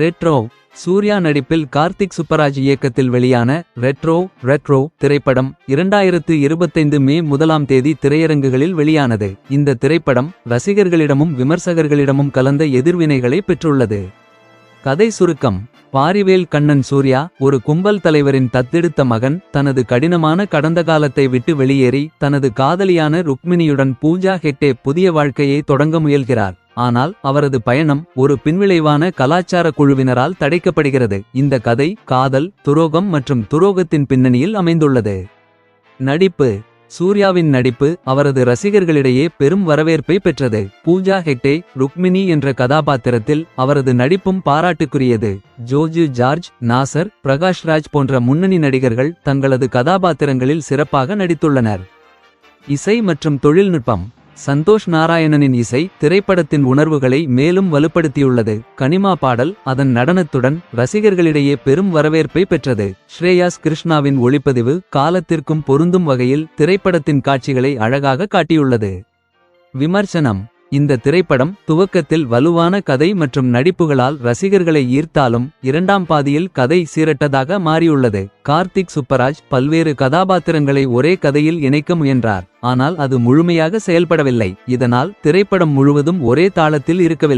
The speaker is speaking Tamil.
ரெட்ரோ சூர்யா நடிப்பில் கார்த்திக் சுப்பராஜ் இயக்கத்தில் வெளியான ரெட்ரோ ரெட்ரோ திரைப்படம் இரண்டாயிரத்து இருபத்தைந்து மே முதலாம் தேதி திரையரங்குகளில் வெளியானது. இந்த திரைப்படம் ரசிகர்களிடமும் விமர்சகர்களிடமும் கலந்த எதிர்வினைகளை பெற்றுள்ளது. கதை சுருக்கம் பாரிவேல் கண்ணன் சூர்யா ஒரு கும்பல் தலைவரின் தத்தெடுத்த மகன் தனது கடினமான கடந்த காலத்தை விட்டு வெளியேறி தனது காதலியான ருக்மிணியுடன் பூஜா ஹெட்டே புதிய வாழ்க்கையை தொடங்க முயல்கிறார். ஆனால் அவரது பயணம் ஒரு பின்விளைவான கலாச்சார குழுவினரால் தடைக்கப்படுகிறது. இந்த கதை காதல் துரோகம் மற்றும் துரோகத்தின் பின்னணியில் அமைந்துள்ளது. நடிப்பு. சூர்யாவின் நடிப்பு அவரது ரசிகர்களிடையே பெரும் வரவேற்பை பெற்றது. பூஜா ஹெக்டே ருக்மிணி என்ற கதாபாத்திரத்தில் அவரது நடிப்பும் பாராட்டுக்குரியது. ஜோஜு ஜார்ஜ் நாசர் பிரகாஷ்ராஜ் போன்ற முன்னணி நடிகர்கள் தங்களது கதாபாத்திரங்களில் சிறப்பாக நடித்துள்ளனர். இசை மற்றும் தொழில்நுட்பம். சந்தோஷ் நாராயணனின் இசை திரைப்படத்தின் உணர்வுகளை மேலும் வலுப்படுத்தியுள்ளது. கனிமா பாடல் அதன் நடனத்துடன் ரசிகர்களிடையே பெரும் வரவேற்பை பெற்றது. ஸ்ரேயாஸ் கிருஷ்ணாவின் ஒளிப்பதிவு காலத்திற்கும் பொருந்தும் வகையில் திரைப்படத்தின் காட்சிகளை அழகாக காட்டியுள்ளது. விமர்சனம். இந்த திரைப்படம் துவக்கத்தில் வலுவான கதை மற்றும் நடிப்புகளால் ரசிகர்களை ஈர்த்தாலும் இரண்டாம் பாதியில் கதை சீரட்டதாக மாறியுள்ளது. கார்த்திக் சுப்பராஜ் பல்வேறு கதாபாத்திரங்களை ஒரே கதையில் இணைக்க முயன்றார் ஆனால் அது முழுமையாக செயல்படவில்லை. இதனால் திரைப்படம் முழுவதும் ஒரே தாளத்தில் இருக்கவில்லை.